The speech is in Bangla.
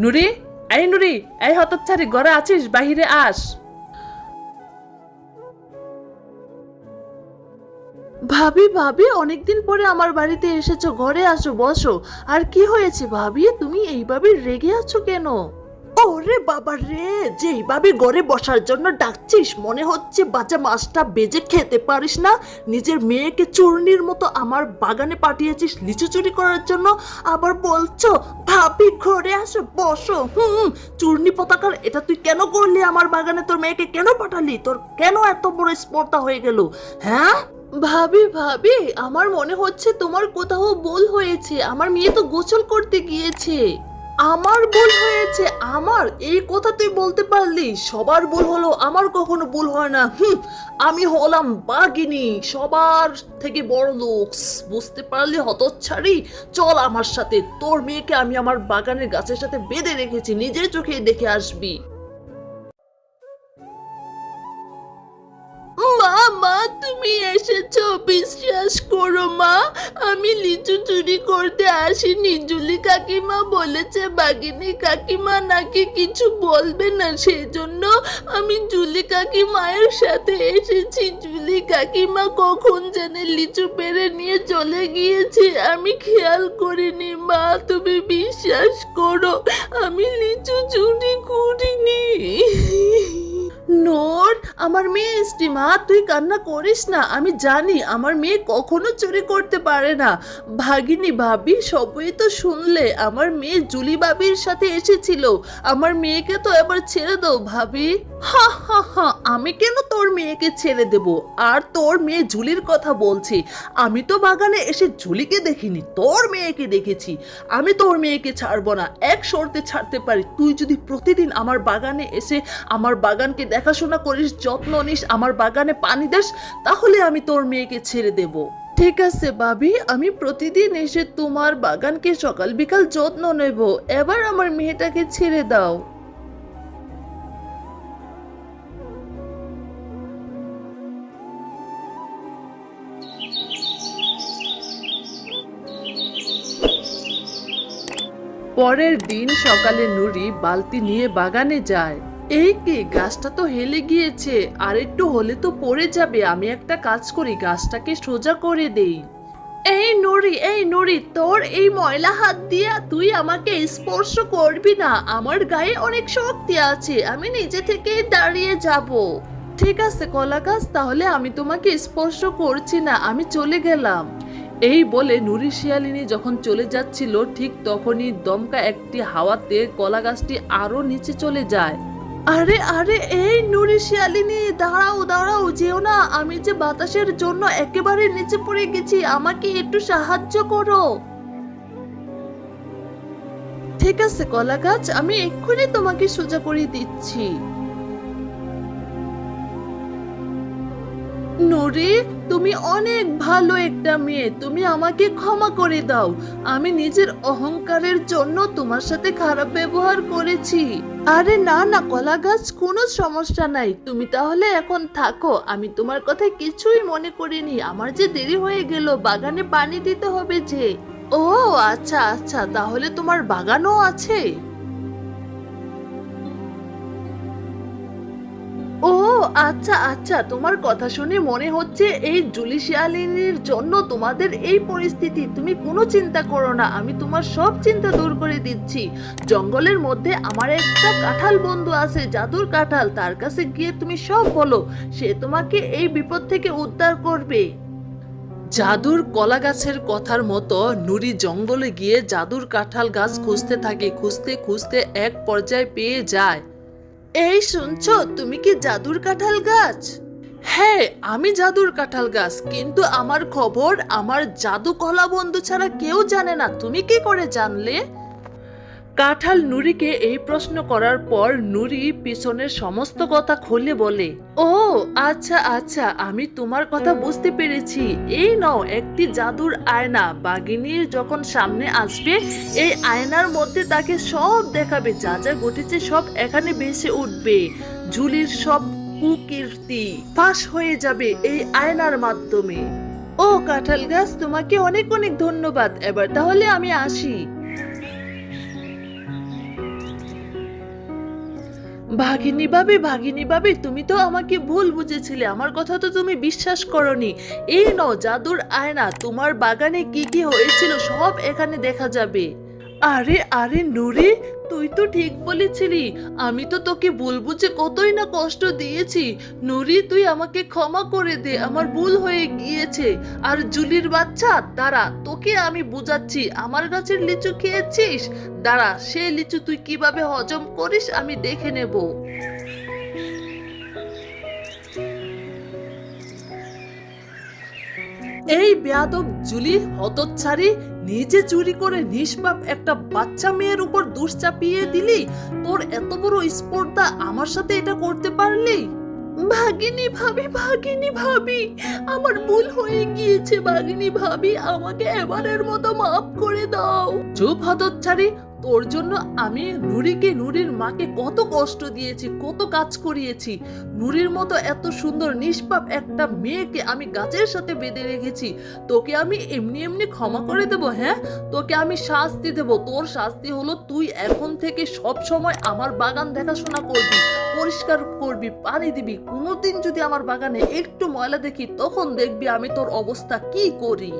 নুরি, এই নুরি, এই হতচ্ছারি ঘরে আছিস, বাহিরে আস। ভাবি ভাবি, অনেকদিন পরে আমার বাড়িতে এসেছ, ঘরে আসো, বসো। আর কি হয়েছে ভাবি? তুমি এইভাবে রেগে আছো কেন? ওরে বাবা রে, যেইভাবে ঘরে বসার জন্য ডাকছিস, মনে হচ্ছে বাচ্চা মাছটা বেজে খেতে পারিস না। নিজের মেয়েকে চূর্ণির মতো আমার বাগানে পাঠিয়েছিস লিচু চুরি করার জন্য। আবার বলছো, ভাবি ঘরে আসো, বসো। হুম, চূর্ণি পতাকার এটা তুই কেন করলি আমার বাগানে? তোর মেয়েকে কেন পাঠালি? তোর কেন এত বড় স্পর্ধা হয়ে গেল? হ্যাঁ? ভাবি ভাবি, আমার মনে হচ্ছে তোমার কোথাও ভুল হয়েছে। আমার মেয়ে তো গোসল করতে গিয়েছে। আমার ভুল হয়েছে, আমার? এই কথা তুই বলতে পারলি। সবার ভুল হলো, আমার কখনো ভুল হয় না। হুম, আমি হলাম বাগিনি সবার থেকে বড় লোক। বুঝতে পারলি, হতচ্ছাড়ি? চল আমার সাথে। তোর মেয়েকে আমি আমার বাগানের গাছের সাথে বেঁধে রেখেছি, নিজের চোখে দেখে আসবি। তুমি এসেছ, বিশ্বাস করো মা। আমি লিচু চুরি করতে আসিনি। জুলি কাকিমা বলেছে, বাগিনী কাকিমা নাকি কিছু বলবে না। সেই জন্য আমি জুলি কাকিমায়ের সাথে এসেছি। জুলি কাকিমা কখন জানে লিচু পেরে নিয়ে চলে গিয়েছে? আমি খেয়াল করিনি মা, তুমি বিশ্বাস করো, আমি লিচু চুরি করিনি। নোর আমার মেয়ে মা, তুই কান্না করিস না। আমি জানি আমার মেয়ে কখনো চুরি করতে পারে না। ভাগিনী ভাবি, সবই তো শুনলে। আমার মেয়ে জুলি বাবির সাথে এসেছিল। আমার মেয়েকে তো এবার ছেড়ে দাও ভাবি। হা হা হা, আমি কেন তোর মেয়েকে ছেড়ে দেব? আর তোর মেয়ে জুলির কথা বলছি। আমি তো বাগানে এসে জুলিকে দেখিনি, তোর মেয়েকে দেখেছি। আমি তোর মেয়েকে ছাড়বো না, এক শর্তে ছাড়তে পারি। তুই যদি প্রতিদিন আমার বাগানে এসে আমার বাগানকে দেখাশোনা করিস, যত্ন নিস, আমার বাগানে পানি দেস, তাহলে আমি তোর মেয়েকে ছেড়ে দেব। ঠিক আছে, ভাবি। আমি প্রতিদিন এসে তোমার বাগানকে সকাল বিকাল যত্ন নেব। এবার আমার মেয়েটাকে ছেড়ে দাও। পরের দিন সকালে নুরি বালতি নিয়ে বাগানে যায়। এই কি, গাছটা তো হেলে গিয়েছে। আর একটু হলে তো পড়ে যাবে, আমি একটা কাজ করি, গাছটাকে সোজা করে দেই। এই নুরি এই নুরি, তোর এই ময়লা হাত দিয়ে তুই আমাকে স্পর্শ করবি না। আমার গায়ে অনেক শক্তি আছে, আমি নিজে থেকে দাঁড়িয়ে যাব। ঠিক আছে, কলা গাছ, তাহলে আমি তোমাকে স্পর্শ করছি না, আমি চলে গেলাম। এই বলে নুরি শিয়ালিনী যখন চলে যাচ্ছিল, ঠিক তখনই দমকা একটি হাওয়াতে কলা গাছটি আরও নিচে চলে যায়। আরে আরে, এই নুরি শিয়ালিনী, দাঁড়াও দাঁড়াও, যেও না। আমি যে বাতাসের জন্য একেবারে নিচে পড়ে গেছি, আমাকে একটু সাহায্য করো। ঠিক আছে কলা গাছ আমি এক্ষুনি তোমাকে সোজা করে দিচ্ছি। নুরি, তুমি অনেক ভালো একটা মেয়ে। তুমি আমাকে ক্ষমা করে দাও। আমি নিজের অহংকারের জন্য তোমার সাথে খারাপ ব্যবহার করেছি। আরে না না, কলা গাছ, কোনো সমস্যা নাই। তুমি তাহলে এখন থাকো। আমি তোমার কথা কিছুই মনে করিনি। আমার যে দেরি হয়ে গেল, বাগানে পানি দিতে হবে যে। ও আচ্ছা আচ্ছা তাহলে তোমার বাগানও আছে? আচ্ছা আচ্ছা তোমার কথা শুনে মনে হচ্ছে এই জুলি শিয়ালিনীর জন্য তোমাদের এই পরিস্থিতি। তুমি কোনো চিন্তা করো না, আমি তোমার সব চিন্তা দূর করে দিচ্ছি। জঙ্গলের মধ্যে আমার একটা কাঁঠাল বন্ধু আছে, জাদুর কাঁঠাল। তার কাছে গিয়ে তুমি সব বলো, সে তোমাকে এই বিপদ থেকে উদ্ধার করবে। জাদুর কলা গাছের কথার মতো নুরি জঙ্গলে গিয়ে জাদুর কাঁঠাল গাছ খুঁজতে থাকে, খুঁজতে খুঁজতে এক পর্যায়ে পেয়ে যায়। এই শুনছ? তুমি কি জাদুর কাঁঠাল গাছ? হ্যাঁ আমি জাদুর কাঁঠাল গাছ, কিন্তু আমার খবর, আমার জাদু কলা বন্ধু ছাড়া কেউ জানে না। তুমি কি করে জানলে? কাঁঠাল নুরিকে এই প্রশ্ন করার পর নুরি পিছনের সমস্ত কথা খুলে বলে, ও আচ্ছা আচ্ছা আমি তোমার কথা বুঝতে পেরেছি। এই নাও একটি জাদুর আয়না। বাগিনীর যখন সামনে আসবে, এই আয়নার মধ্যে তাকে সব দেখাবে। যা যা ঘটেছে সব এখানে ভেসে উঠবে। ঝুলির সব কুকীর্তি ফাঁস হয়ে যাবে এই আয়নার মাধ্যমে। ও কাঁঠাল গাছ, তোমাকে অনেক অনেক ধন্যবাদ। এবার তাহলে আমি আসি। ভাগিনী ভাবি ভাগিনী ভাবি তুমি তো আমাকে ভুল বুঝেছিলে। আমার কথা তো তুমি বিশ্বাস করনি। এই নও জাদুর আয়না, তোমার বাগানে কি কি হয়েছিল সব এখানে দেখা যাবে। আরে আরে নুরি, তুই তো ঠিক বলেছিলি। আমি তো তোকে বলব যে কতই না কষ্ট দিয়েছি। নুরি, তুই আমাকে ক্ষমা করে দে, আমার ভুল হয়ে গিয়েছে। আর জুলির বাচ্চা, দাঁড়া, তোকে আমি বুঝাচ্ছি। আমার গাছের লিচু খেয়েছিস? দাঁড়া, সে লিচু তুই কীভাবে হজম করিস আমি দেখে নেব। এই বেয়াদব জুলি হতচ্ছাড়ি নিজে চুরি করে নিষ্পাপ একটা বাচ্চা মেয়ের উপর দোষ চাপিয়ে দিলি? তোর এত বড় স্পর্ধা আমার সাথে এটা করতে পারলি? ভাগিনী ভাবি ভাগিনী ভাবি, আমার ভুল হয়ে গিয়েছে, ভাগিনী ভাবি, আমাকে এবারের মতো মাফ করে দাও। চুপ হতচ্ছাড়ি তোর জন্য আমি নুরিকে নুরির মাকে কত কষ্ট দিয়েছি, কত কাজ করিয়েছি। নুরির মতো এত সুন্দর, নিষ্পাপ একটা মেয়েকে আমি গাছের সাথে বেঁধে রেখেছি। তোকে আমি এমনি এমনি ক্ষমা করে দেব হ্যাঁ? তোকে আমি শাস্তি দেব। তোর শাস্তি হলো তুই এখন থেকে সব সময় আমার বাগান দেখাশোনা করবি। পরিষ্কার করবি, পানি দিবি, কোনোদিন যদি আমার বাগানে একটু ময়লা দেখি, তখন দেখবি আমি তোর অবস্থা কি করি।